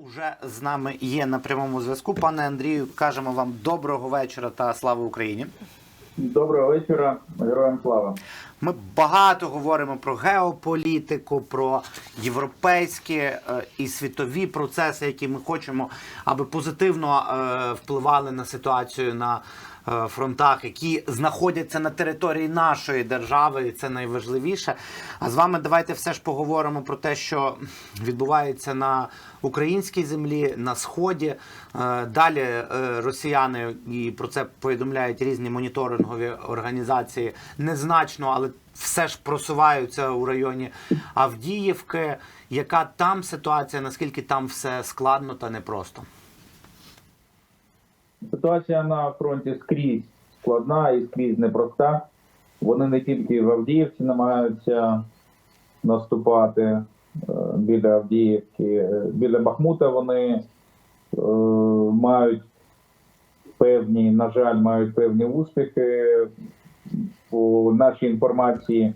Уже з нами є на прямому зв'язку. Пане Андрію, кажемо вам доброго вечора та слава Україні. Доброго вечора, героям слава. Ми багато говоримо про геополітику, про європейські е, і світові процеси, які ми хочемо, аби позитивно е, впливали на ситуацію на фронтах, які знаходяться на території нашої держави, і це найважливіше. А з вами давайте все ж поговоримо про те, що відбувається на українській землі, на сході. Е, Далі е, росіяни і про це повідомляють різні моніторингові організації незначно, але все ж просуваються у районі Авдіївки. Яка там ситуація? Наскільки там все складно та непросто? Ситуація на фронті скрізь складна і скрізь непроста. Вони не тільки в Авдіївці намагаються наступати е, біля Авдіївки, біля Бахмута вони е, мають певні, на жаль, мають певні успіхи. По нашій інформації е,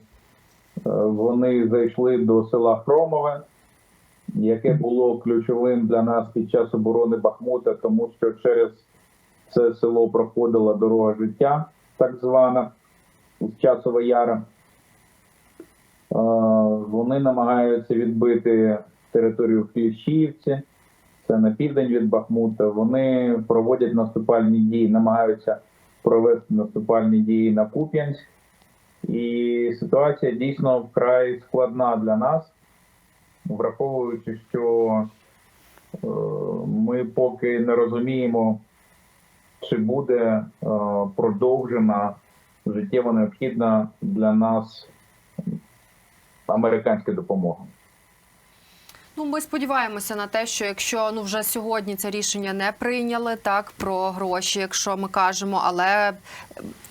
вони зайшли до села Хромове, яке було ключовим для нас під час оборони Бахмута, тому що через це село проходила дорога життя, так звана з часова яра. Вони намагаються відбити територію в Кліщіївці, це на південь від Бахмута. Вони проводять наступальні дії, намагаються провести наступальні дії на Куп'янськ. І ситуація дійсно вкрай складна для нас, враховуючи, що е, ми поки не розуміємо, чи буде е, продовжена життєво необхідна для нас американська допомога. Ну, ми сподіваємося на те, що якщо ну вже сьогодні це рішення не прийняли, так про гроші, якщо ми кажемо, але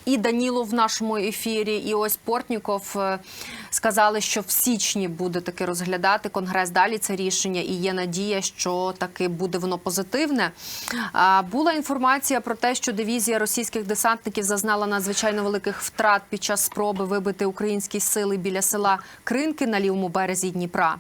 і Данілов в нашому ефірі, і ось Портніков е, сказали, що в січні буде таки розглядати конгрес далі це рішення, і є надія, що таки буде воно позитивне. Була інформація про те, що дивізія російських десантників зазнала надзвичайно великих втрат під час спроби вибити українські сили біля села Кринки на лівому березі Дніпра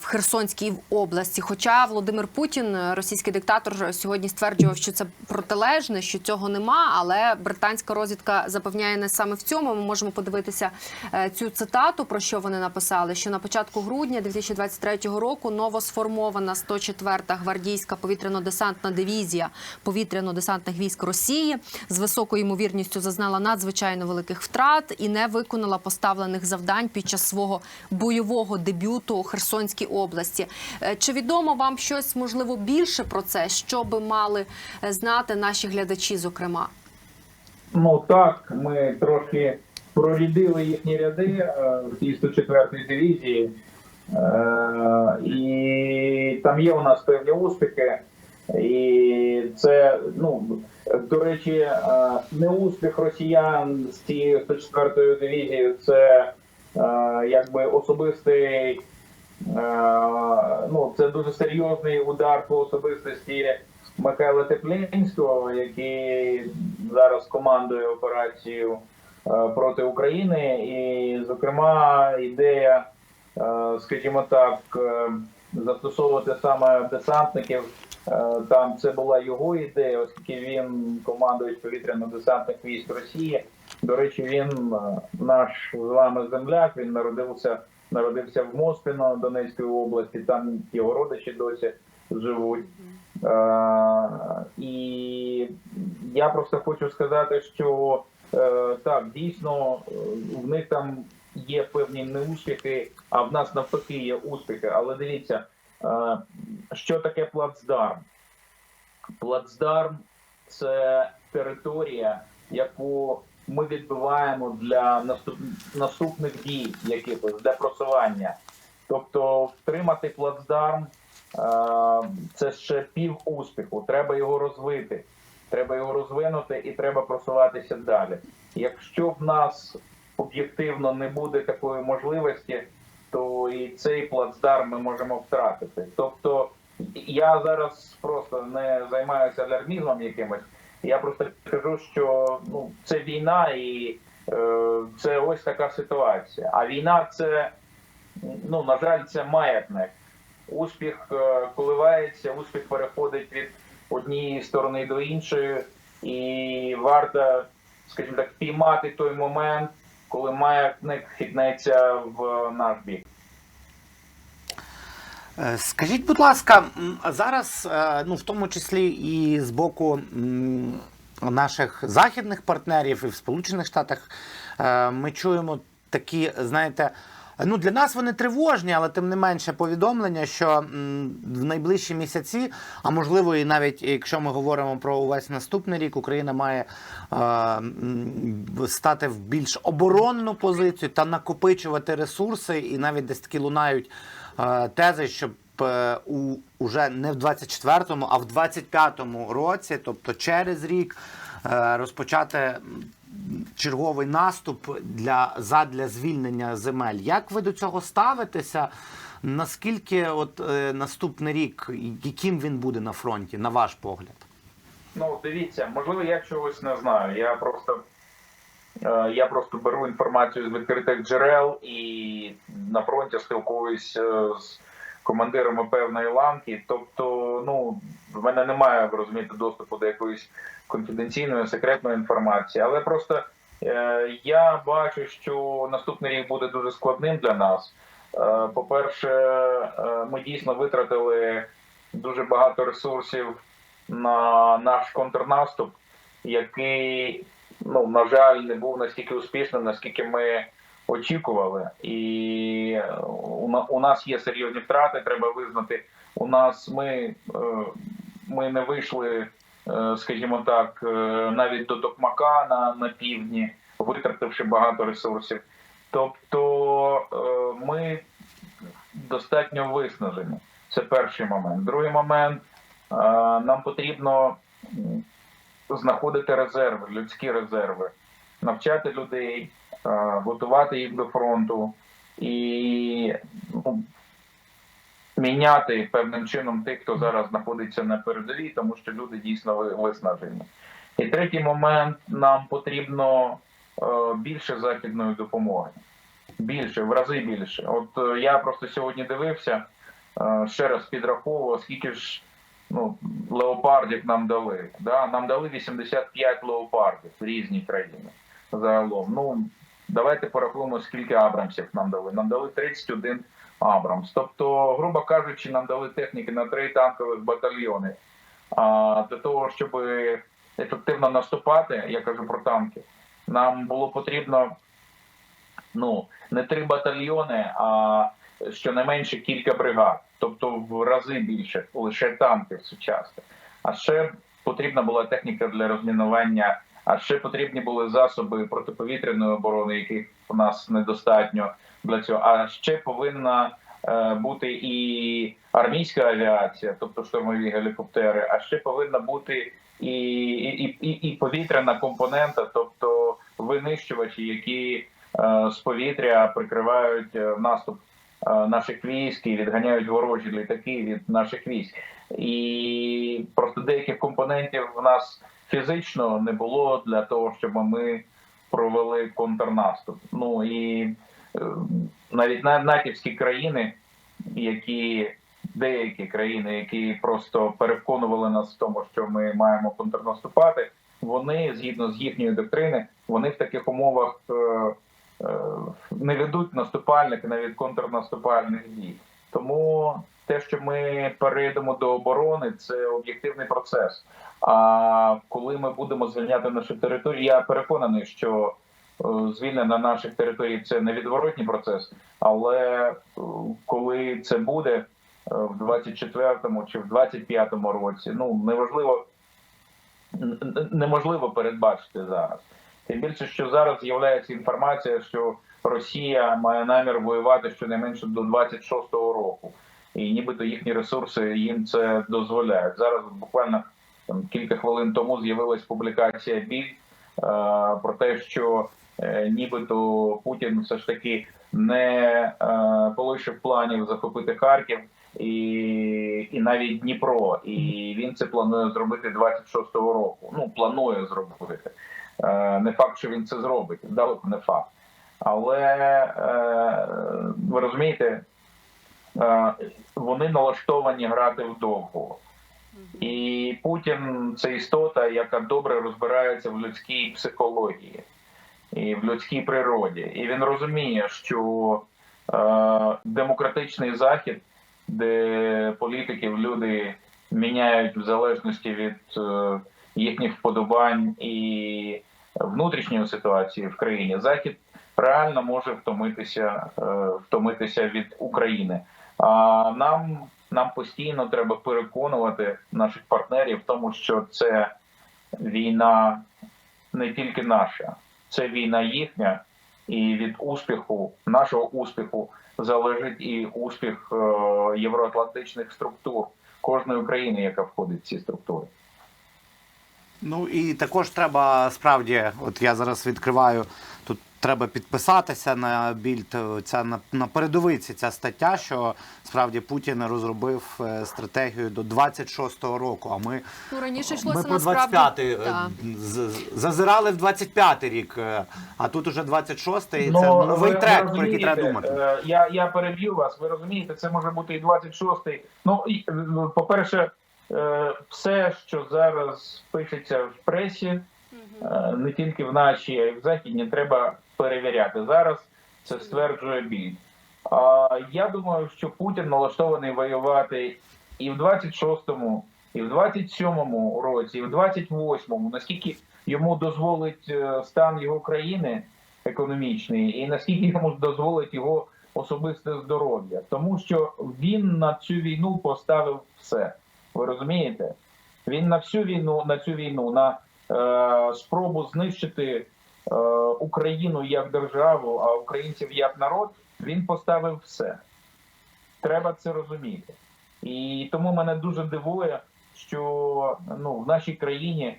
в Херсонській області. Хоча Володимир Путін, російський диктатор, сьогодні стверджував, що це протилежне, що цього нема, але британська розвідка запевняє не саме в цьому. Ми можемо подивитися е, цю цитату, про що вони написали. Що на початку грудня 2023 року новосформована 104-та гвардійська повітряно-десантна дивізія повітряно-десантних військ Росії з високою ймовірністю зазнала надзвичайно великих втрат і не виконала поставлених завдань під час свого бойового дебюту у Херсонській області. Е, Чи відомо вам щось можливо більше про це, що би мали е, знати наші глядачі, зокрема? Ну так, ми трохи прорідили їхні ряди е, в цій 104-й дивізії, Е, і там є у нас певні успіхи. І це, ну до речі, не успіх росіян з цією 104-ю дивізією, це якби особистий. Е, Ну, це дуже серйозний удар по особистості Михайла Теплінського, який зараз командує операцією е, проти України, і, зокрема, ідея, е, скажімо так, застосовувати саме десантників. Там це була його ідея, оскільки він командує повітряно-десантних військ Росії. До речі, він наш з вами земляк. Він народився, народився в Моспіно Донецької області. Там його родичі досі живуть. Е, і я просто хочу сказати, що е, так, дійсно в них там є певні неуспіхи, а в нас навпаки є успіхи. Але дивіться, е, що таке плацдарм? Плацдарм це територія, яку ми відбиваємо для наступ... наступних дій, якихось для просування. Тобто, втримати плацдарм е, це ще пів успіху. Треба його розвити. Треба його розвинути і треба просуватися далі. Якщо в нас об'єктивно не буде такої можливості, то і цей плацдарм ми можемо втратити. Тобто я зараз просто не займаюся алярмізмом якимось. Я просто кажу, що ну це війна, і е, це ось така ситуація. А війна це ну на жаль, це маятник. успіх е, коливається, успіх переходить від однієї сторони до іншої, і варто, скажімо так, піймати той момент, коли маятник хитнеться в наш бік. Е, Скажіть, будь ласка, зараз, е, ну в тому числі і з боку наших західних партнерів і в Сполучених Штатах, е, ми чуємо такі, знаєте. Ну, для нас вони тривожні, але тим не менше повідомлення, що в найближчі місяці, а можливо, і навіть якщо ми говоримо про увесь наступний рік, Україна має стати в більш оборонну позицію та накопичувати ресурси, і навіть десь такі лунають тези, щоб е, у уже не в 24-му, а в 25-му році, тобто через рік, е, розпочати черговий наступ для задля звільнення земель. Як ви до цього ставитеся? Наскільки от е, наступний рік, яким він буде на фронті, на ваш погляд? Ну, дивіться, можливо, я чогось не знаю. Я просто, е, я просто беру інформацію з відкритих джерел і на фронті спілкуюсь е, з командирами певної ланки. Тобто, ну, в мене немає, розумієте, доступу до якоїсь конфіденційної, секретної інформації. Але просто е, я бачу, що наступний рік буде дуже складним для нас. Е, По-перше, е, ми дійсно витратили дуже багато ресурсів на наш контрнаступ, який, ну, на жаль, не був настільки успішним, наскільки ми очікували. І е, у нас є серйозні втрати, треба визнати. У нас ми, е, ми не вийшли, е, скажімо так, навіть до Токмака на, на півдні, витративши багато ресурсів. Тобто ми достатньо виснажені. Це перший момент. Другий момент нам потрібно знаходити резерви, людські резерви, навчати людей, е, готувати їх до фронту і ну, міняти певним чином тих, хто зараз знаходиться на передовій, тому що люди дійсно ви- виснажені. І третій момент нам потрібно е, більше західної допомоги. Більше, в рази більше. От е, я просто сьогодні дивився, ще раз підраховував, скільки ж ну, леопардів нам дали. Да? Нам дали 85 леопардів в різні країни загалом. Ну, давайте порахуємо, скільки Абрамсів нам дали. Нам дали 31 Абрамс. Тобто, грубо кажучи, нам дали техніки на три танкових батальйони. А для того, щоб ефективно наступати, я кажу про танки, нам було потрібно ну, не три батальйони, а щонайменше кілька бригад, тобто в рази більше лише танків сучасних. А ще потрібна була техніка для розмінування, а ще потрібні були засоби протиповітряної оборони, яких у нас недостатньо для цього. А ще повинна е, бути і армійська авіація, тобто штурмові гелікоптери, а ще повинна бути і, і, і, і повітряна компонента, тобто винищувачі, які е, з повітря прикривають е, наступ наших військ і відганяють ворожі літаки від наших військ. І просто деяких компонентів в нас фізично не було для того, щоб ми провели контрнаступ. Ну і е, навіть на натівські країни, які деякі країни, які просто переконували нас в тому, що ми маємо контрнаступати, вони згідно з їхньої доктрини, вони в таких умовах е, не ведуть наступальних навіть контрнаступальних дій. Тому те, що ми перейдемо до оборони, це об'єктивний процес. А коли ми будемо звільняти нашу територію, я переконаний, що е, звільнення наших територій це невідворотній процес. Але е, коли це буде е, в 24-му чи в 25-му році, ну неважливо, неможливо передбачити зараз. Тим більше, що зараз з'являється інформація, що Росія має намір воювати щонайменше до 26-го року, і нібито їхні ресурси їм це дозволяють. Зараз буквально там кілька хвилин тому з'явилась публікація біль е, про те, що е, нібито Путін все ж таки не е, полишив планів захопити Харків і, і навіть Дніпро, і він це планує зробити 26-го року. Ну планує зробити. Е, не факт, що він це зробить, далеко не факт. Але е, ви розумієте, е, вони налаштовані грати вдовго. І Путін це істота, яка добре розбирається в людській психології і в людській природі. І він розуміє, що демократичний захід, де політиків люди міняють в залежності від їхніх вподобань і внутрішньої ситуації в країні, захід реально може втомитися, е, втомитися від України. А нам, нам постійно треба переконувати наших партнерів в тому, що це війна не тільки наша, це війна їхня, і від успіху, нашого успіху, залежить і успіх е, євроатлантичних структур кожної країни, яка входить в ці структури. Ну і також треба справді, от я зараз відкриваю. Тут треба підписатися на більд. Ця на, на передовиці ця стаття, що справді Путін розробив е, стратегію до 26-го року. А ми, Ну раніше ми йшлося про насправді 25-й е, з- з- зазирали в 25-й рік, е, а тут уже 26-й. Ну, це новий ви- трек, ви про який треба думати. е, Я, я переб'ю вас. Ви розумієте, це може бути і 26-й. Ну, і, е, по-перше, е, все, що зараз пишеться в пресі, е, не тільки в нашій, а й в західній, треба перевіряти. Зараз це стверджує біль. А я думаю, що Путін налаштований воювати і в 26-му, і в 27-му році, і в 28-му, наскільки йому дозволить е, стан його країни економічний, і наскільки йому дозволить його особисте здоров'я, тому що він на цю війну поставив все. Ви розумієте? Він на всю війну, на цю війну, на е, спробу знищити е, Україну як державу, а українців як народ, він поставив все. Треба це розуміти. І тому мене дуже дивує, що ну, в нашій країні е,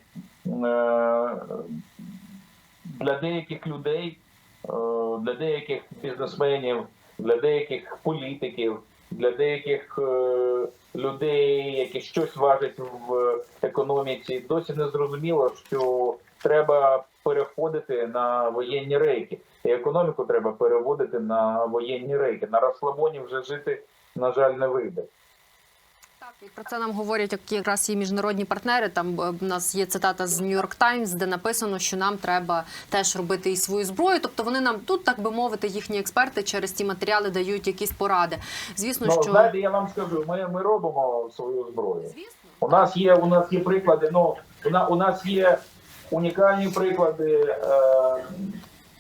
для деяких людей, е, для деяких бізнесменів, для деяких політиків, для деяких е, людей, які щось важать в економіці, досі не зрозуміло, що треба переходити на воєнні рейки. І економіку треба переводити на воєнні рейки. На розслабоні вже жити, на жаль, не вийде. І про це нам говорять як- якраз і міжнародні партнери. Там е, в нас є цитата з New York Times, де написано, що нам треба теж робити і свою зброю. Тобто вони нам тут, так би мовити, їхні експерти через ті матеріали дають якісь поради. Звісно, Ну, що знаєте, я вам скажу, ми, ми робимо свою зброю. звісно. У нас є у нас є приклади. Ну у нас, у нас є унікальні приклади е,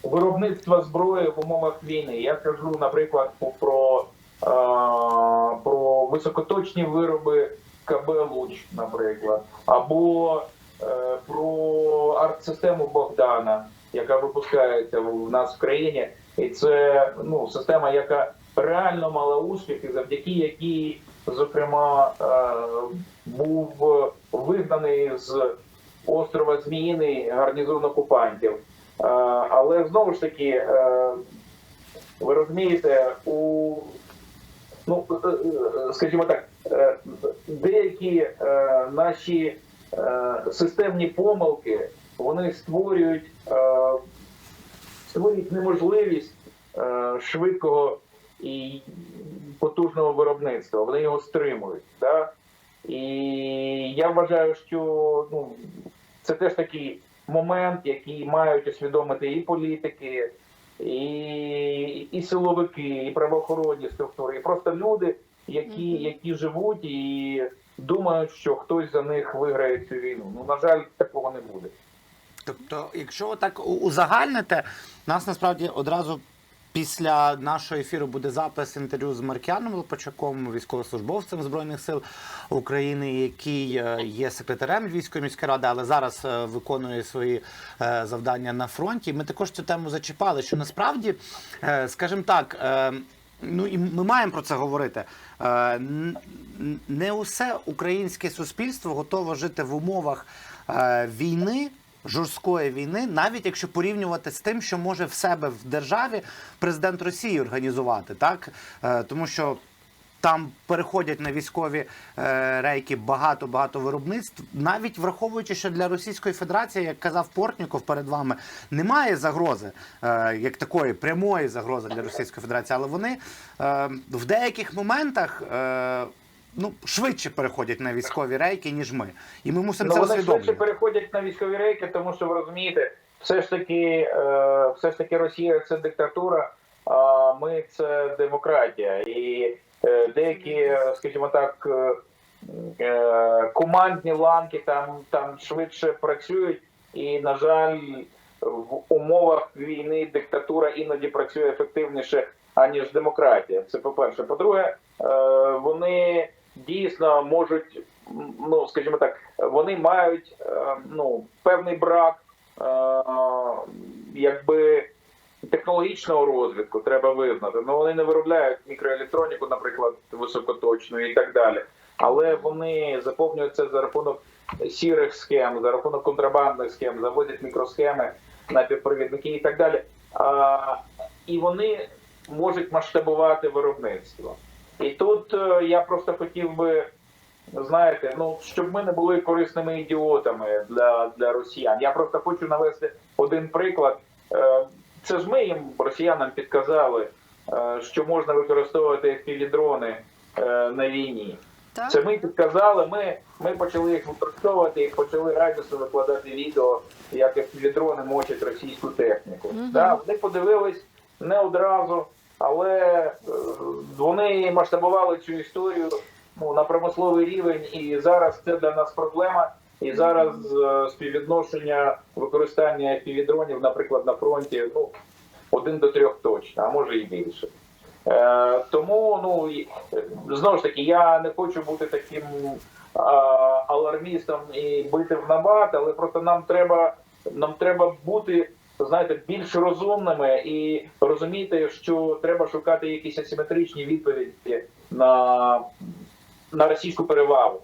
виробництва зброї в умовах війни. Я кажу, наприклад, про, е, про високоточні вироби КБ Луч, наприклад, або е, про арт-систему Богдана, яка випускається в нас в країні, і це ну система, яка реально мала успіх, і завдяки якій, зокрема, е, був вигнаний з острова Зміїний гарнізон окупантів. Е, Але знову ж таки, е, ви розумієте, у ну е, е, скажімо так, е, деякі наші системні помилки вони створюють, створюють неможливість швидкого і потужного виробництва. Вони його стримують. Да? І я вважаю, що ну, це теж такий момент, який мають усвідомити і політики, і, і силовики, і правоохоронні структури, і просто люди, які, які живуть і думають, що хтось за них виграє цю війну. Ну, на жаль, такого не буде. Тобто, якщо так у- узагальнити, нас насправді одразу після нашого ефіру буде запис інтерв'ю з Маркіаном Лопачаком, військовослужбовцем Збройних сил України, який е, є секретарем Львівської міської ради, але зараз е, виконує свої е, завдання на фронті. Ми також цю тему зачіпали, що насправді, скажімо так, Ну і ми маємо про це говорити. Не усе українське суспільство готово жити в умовах війни, жорсткої війни, навіть якщо порівнювати з тим, що може в себе в державі президент Росії організувати, так? Е, тому що Там переходять на військові е, рейки багато багато виробництв, навіть враховуючи, що для Російської Федерації, як казав Портніков перед вами, немає загрози, е, як такої прямої загрози для Російської Федерації, але вони е, в деяких моментах е, ну швидше переходять на військові рейки, ніж ми, і ми мусимо Ну, це вони швидше переходять на військові рейки, тому що ви розумієте, все ж таки, е, все ж таки Росія це диктатура, а ми це демократія. І е, деякі, е, скажімо так, командні ланки там, там швидше працюють, і, на жаль, в умовах війни диктатура іноді працює ефективніше, аніж демократія. Це по-перше. По-друге, е, вони дійсно можуть, ну скажімо так, вони мають е, ну, певний брак е, якби технологічного розвитку, треба визнати. Ну вони не виробляють мікроелектроніку, наприклад, високоточну і так далі. Але вони заповнюють це за рахунок сірих схем, за рахунок контрабандних схем, завозять мікросхеми напівпровідники і так далі. А, і вони можуть масштабувати виробництво. І тут е, я просто хотів би, знаєте, ну щоб ми не були корисними ідіотами для, для росіян. Я просто хочу навести один приклад. Е, Це ж ми їм, росіянам, підказали, е, що можна використовувати FPV-дрони е, на війні. Так? Це ми підказали, ми, ми почали їх використовувати і почали радісно викладати відео, як FPV-дрони мочать російську техніку. Мгм. Да, вони подивились не одразу, але е, вони масштабували цю історію ну, на промисловий рівень, і зараз це для нас проблема. І зараз е, співвідношення використання FPV-дронів, наприклад, на фронті, ну, один до трьох точно, а може і більше. Е, тому ну е, знову ж таки, я не хочу бути таким а, алармістом і бити в набат, але просто нам треба нам треба бути знаєте більш розумними і розуміти, що треба шукати якісь асиметричні відповіді на, на російську перевагу.